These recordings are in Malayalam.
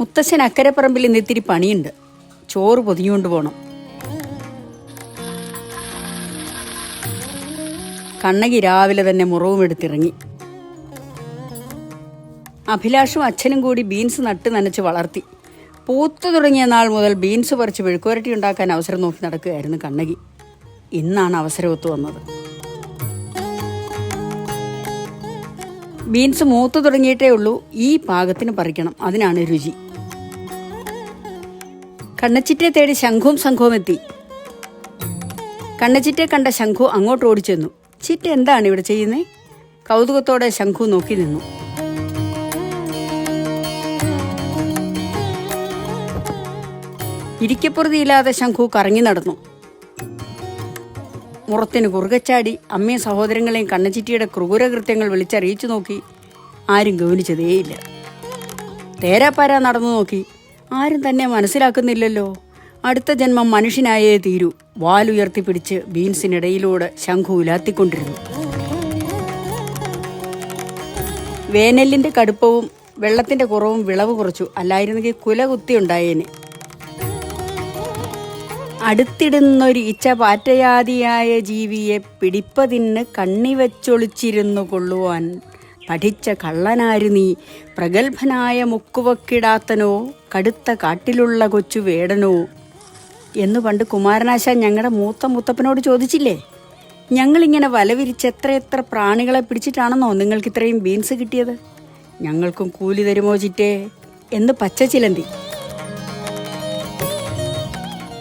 മുത്തശ്ശൻ അക്കരപ്പറമ്പിൽ ഇന്ന് ഇത്തിരി പണിയുണ്ട്. ചോറ് പൊതിഞ്ഞുകൊണ്ട് പോകണം കണ്ണകി രാവിലെ തന്നെ മുറവും എടുത്തിറങ്ങി. അഭിലാഷും അച്ഛനും കൂടി ബീൻസ് നട്ട് നനച്ച് വളർത്തി. പൂത്തു തുടങ്ങിയ നാൾ മുതൽ ബീൻസ് പറിച്ച് മെഴുക്കുവരട്ടി ഉണ്ടാക്കാൻ അവസരം നോക്കി നടക്കുകയായിരുന്നു കണ്ണകി. ഇന്നാണ് അവസരം ഒത്തു വന്നത്. ബീൻസ് മൂത്തു തുടങ്ങിയിട്ടേ ഉള്ളൂ. ഈ പാകത്തിന് പറിക്കണം. അതിനാണ് രുചി. കണ്ണച്ചിറ്റെ തേടി ശംഖുവും സംഘവും എത്തി. കണ്ണച്ചിറ്റെ കണ്ട ശംഖു അങ്ങോട്ട് ഓടിച്ചെന്നു. ചിറ്റ എന്താണ് ഇവിടെ ചെയ്യുന്നേ? കൗതുകത്തോടെ ശംഖു നോക്കി നിന്നു. ഇരിക്കപ്പുറതിയില്ലാതെ ശംഖു കറങ്ങി നടന്നു. മുറത്തിന് കുറുകച്ചാടി അമ്മയും സഹോദരങ്ങളെയും കണ്ണച്ചിറ്റിയുടെ ക്രൂരകൃത്യങ്ങൾ വിളിച്ചറിയിച്ചു നോക്കി ആരും ഗൗനിച്ചതേയില്ല. തേരാപ്പാര നടന്നു നോക്കി. ആരും തന്നെ മനസ്സിലാക്കുന്നില്ലല്ലോ. അടുത്ത ജന്മം മനുഷ്യനായേ തീരൂ. വാലുയർത്തിപ്പിടിച്ച് ബീൻസിനിടയിലൂടെ ശംഖു ഉലാത്തിക്കൊണ്ടിരുന്നു. വേനലിന്റെ കടുപ്പവും വെള്ളത്തിന്റെ കുറവും വിളവ് കുറച്ചു. അല്ലായിരുന്നെങ്കിൽ കുല കുത്തിയുണ്ടായേനെ അടുത്തിടുന്നൊരു ഇച്ച പാറ്റയാദിയായ ജീവിയെ പിടിപ്പതിന് കണ്ണിവെച്ചൊളിച്ചിരുന്നു കൊള്ളുവാൻ. പഠിച്ച കള്ളനാരു നീ? പ്രഗത്ഭനായ മുക്കുവക്കിടാത്തനോ? കടുത്ത കാട്ടിലുള്ള കൊച്ചു വേടനോ? എന്ന് പണ്ട് കുമാരനാശാൻ ഞങ്ങളുടെ മൂത്ത മുത്തപ്പനോട് ചോദിച്ചില്ലേ? ഞങ്ങളിങ്ങനെ വലവിരിച്ച് എത്ര എത്രയെത്ര പ്രാണികളെ പിടിച്ചിട്ടാണെന്നോ നിങ്ങൾക്ക് ഇത്രയും ബീൻസ് കിട്ടിയത്? ഞങ്ങൾക്കും കൂലി തരുമോ ചിറ്റേ? എന്ന് പച്ച ചിലന്തി.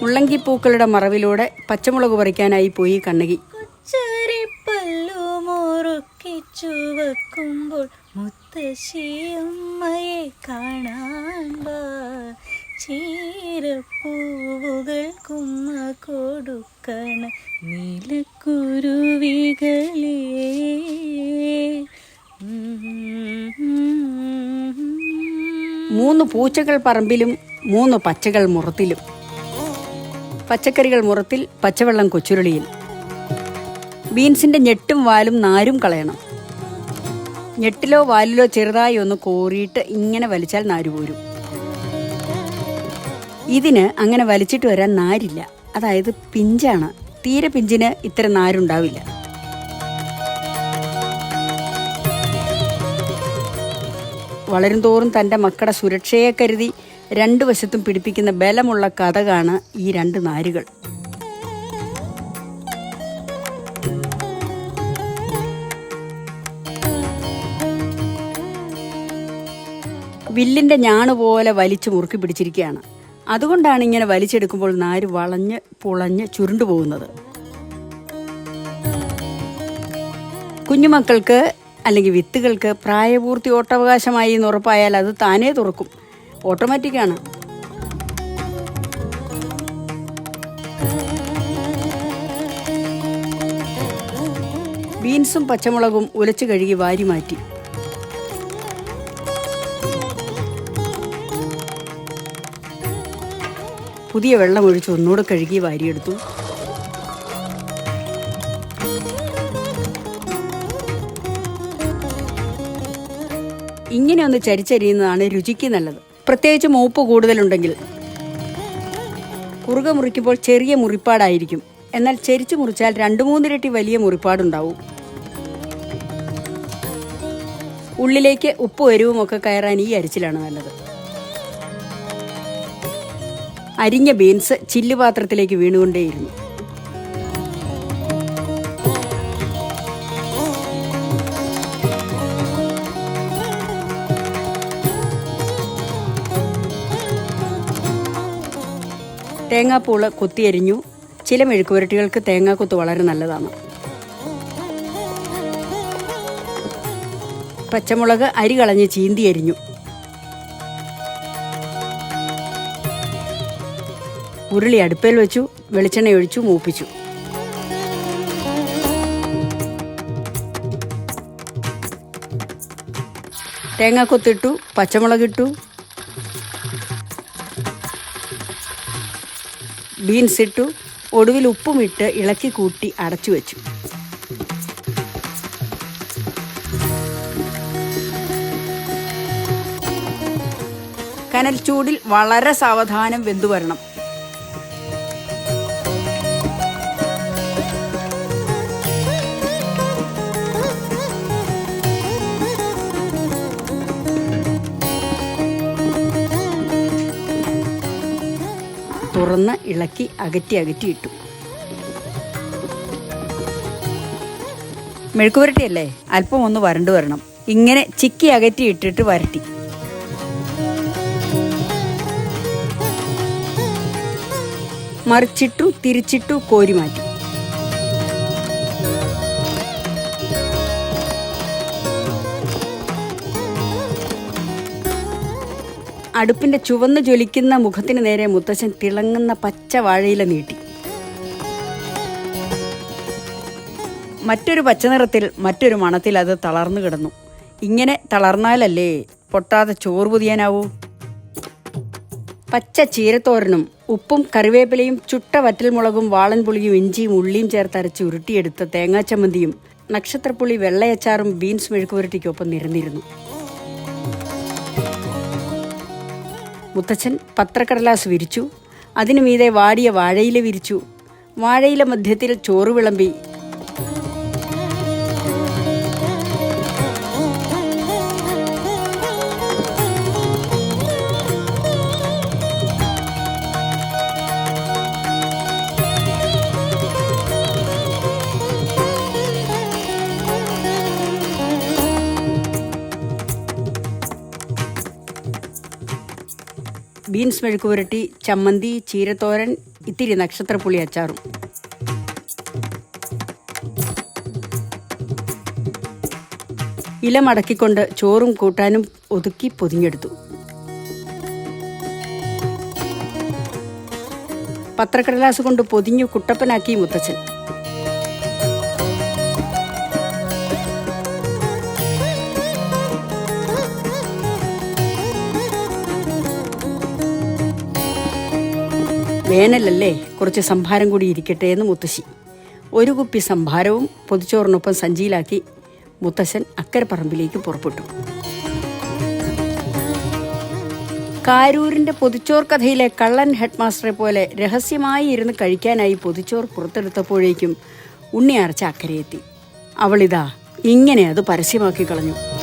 മുള്ളങ്കിപ്പൂക്കളുടെ മറവിലൂടെ പച്ചമുളക് പറിക്കാനായി പോയി കണ്ണകി. മുറുക്കിച്ചു ചുവക്കുമ്പോൾ മുത്തശ്ശിയമ്മയെ കാണാൻ ചീരപ്പൂവുകൾ കുമ്മ കൊടുക്കണ നീലക്കുരുവികളേ. മൂന്ന് പൂച്ചകൾ പറമ്പിലും മൂന്ന് പച്ചകൾ മുറത്തിലും. പച്ചക്കറികൾ മുറത്തിൽ പച്ചവെള്ളം കൊച്ചുരുളിയിൽ. ബീൻസിന്റെ ഞെട്ടും വാലും നാരും കളയണം. ഞെട്ടിലോ വാലിലോ ചെറുതായി ഒന്ന് കോറിയിട്ട് ഇങ്ങനെ വലിച്ചാൽ നാര് പോരും. ഇതിന് അങ്ങനെ വലിച്ചിട്ട് വരാൻ നാരില്ല. അതായത് പിഞ്ചാണ്. തീരെ പിഞ്ചിന് ഇത്ര നാരുണ്ടാവില്ല. വളരും തോറും തന്റെ മക്കളുടെ സുരക്ഷയെ കരുതി രണ്ടു വശത്തും പിടിപ്പിക്കുന്ന ബലമുള്ള കഥകാണ് ഈ രണ്ട് നാരുകൾ. വില്ലിന്റെ ഞാണ് പോലെ വലിച്ചു മുറുക്കി പിടിച്ചിരിക്കുകയാണ്. അതുകൊണ്ടാണ് ഇങ്ങനെ വലിച്ചെടുക്കുമ്പോൾ നാര് വളഞ്ഞ് പുളഞ്ഞ് ചുരുണ്ടു പോകുന്നത്. കുഞ്ഞുമക്കൾക്ക് അല്ലെങ്കിൽ വിത്തുകൾക്ക് പ്രായപൂർത്തി ഓട്ടവകാശമായി എന്ന് ഉറപ്പായാൽ അത് താനേ തുറക്കും. ഓട്ടോമാറ്റിക്കാണ് ബീൻസും പച്ചമുളകും ഉലച്ചു കഴുകി വാരി മാറ്റി. പുതിയ വെള്ളം ഒഴിച്ച് ഒന്നുകൂടെ കഴുകി വാരിയെടുത്തു. ഇങ്ങനെ ഒന്ന് ചരിച്ചരിയുന്നതാണ് രുചിക്ക് നല്ലത്. പ്രത്യേകിച്ച് മൂപ്പ് കൂടുതലുണ്ടെങ്കിൽ. കുറുക മുറിക്കുമ്പോൾ ചെറിയ മുറിപ്പാടായിരിക്കും. എന്നാൽ ചെരിച്ചു മുറിച്ചാൽ രണ്ടു മൂന്നിരട്ടി വലിയ മുറിപ്പാടുണ്ടാവും. ഉള്ളിലേക്ക് ഉപ്പ് എരിവും ഒക്കെ കയറാൻ ഈ അരിച്ചിലാണ് നല്ലത്. അരിഞ്ഞ ബീൻസ് ചില്ലുപാത്രത്തിലേക്ക് വീണുകൊണ്ടേയിരുന്നു. തേങ്ങാപ്പൂൾ കൊത്തിയരിഞ്ഞു. ചില മെഴുക്കുപുരട്ടികൾക്ക് തേങ്ങാക്കൊത്ത് വളരെ നല്ലതാണ്. പച്ചമുളക് അരി കളഞ്ഞ് ചീന്തി അരിഞ്ഞു. ഉരുളി അടുപ്പയിൽ വെച്ചു വെളിച്ചെണ്ണ ഒഴിച്ചു മൂപ്പിച്ചു. തേങ്ങാക്കൊത്തിട്ടു പച്ചമുളകിട്ടു. ബീൻസ് ഇട്ടു. ഒടുവിൽ ഉപ്പുമിട്ട് ഇളക്കി കൂട്ടി അടച്ചു വെച്ചു. കനൽ ചൂടിൽ വളരെ സാവധാനം വെന്തു വരണം തുറന്ന് ഇളക്കി അകറ്റി അകറ്റി ഇട്ടു. മെഴുക്കുവരട്ടിയല്ലേ? അല്പം ഒന്ന് വരണ്ടു വരണം. ഇങ്ങനെ ചിക്കി അകറ്റി ഇട്ടിട്ട് വരട്ടി. മറിച്ചിട്ടു തിരിച്ചിട്ടു കോരി മാറ്റി. അടുപ്പിന്റെ ചുവന്ന് ജ്വലിക്കുന്ന മുഖത്തിന് നേരെ മുത്തശ്ശൻ തിളങ്ങുന്ന പച്ച വാഴയില നീട്ടി. മറ്റൊരു പച്ചനിറത്തിൽ മറ്റൊരു മണത്തിൽ അത് തളർന്നു കിടന്നു. ഇങ്ങനെ തളർന്നാലല്ലേ പൊട്ടാതെ ചോറ് പുതിയാനാവൂ? പച്ച ചീരത്തോരനും ഉപ്പും കറിവേപ്പിലയും ചുട്ട വറ്റൽമുളകും വാളൻപുളിയും ഇഞ്ചിയും ഉള്ളിയും ചേർത്ത് അരച്ച് ഉരുട്ടിയെടുത്ത തേങ്ങാച്ചമ്മന്തിയും നക്ഷത്രപ്പുളി വെള്ളയച്ചാറും ബീൻസ് മെഴുക്കുപുരട്ടിക്കൊപ്പം നിരന്നിരുന്നു. മുത്തച്ഛൻ പത്രക്കടലാസ് വിരിച്ചു. അതിനു മീതെ വാടിയ വാഴയില വിരിച്ചു. വാഴയില മധ്യത്തിൽ ചോറ് വിളമ്പി. ബീൻസ് മെഴുക്ക് പുരട്ടി ചമ്മന്തി ചീരത്തോരൻ ഇത്തിരി നക്ഷത്രപ്പുളി അച്ചാറും. ഇല മടക്കിക്കൊണ്ട് ചോറും കൂട്ടാനും ഒതുക്കി പൊതിഞ്ഞെടുത്തു. പത്രക്കടലാസ് കൊണ്ട് പൊതിഞ്ഞു കുട്ടപ്പനാക്കി മുത്തച്ഛൻ. വേനലല്ലേ? കുറച്ച് സംഭാരം കൂടി ഇരിക്കട്ടെ എന്ന് മുത്തശ്ശി. ഒരു കുപ്പി സംഭാരവും പൊതിച്ചോറിനൊപ്പം സഞ്ചിയിലാക്കി മുത്തശ്ശൻ അക്കരെ പറമ്പിലേക്ക് പുറപ്പെട്ടു. കാരൂരിന്റെ പൊതിച്ചോർ കഥയിലെ കള്ളൻ ഹെഡ്മാസ്റ്ററെ പോലെ രഹസ്യമായി ഇരുന്ന് കഴിക്കാനായി പൊതിച്ചോർ പുറത്തെടുത്തപ്പോഴേക്കും ഉണ്ണി അക്കരെ എത്തി അവളിതാ ഇങ്ങനെ അത് പരസ്യമാക്കി കളഞ്ഞു.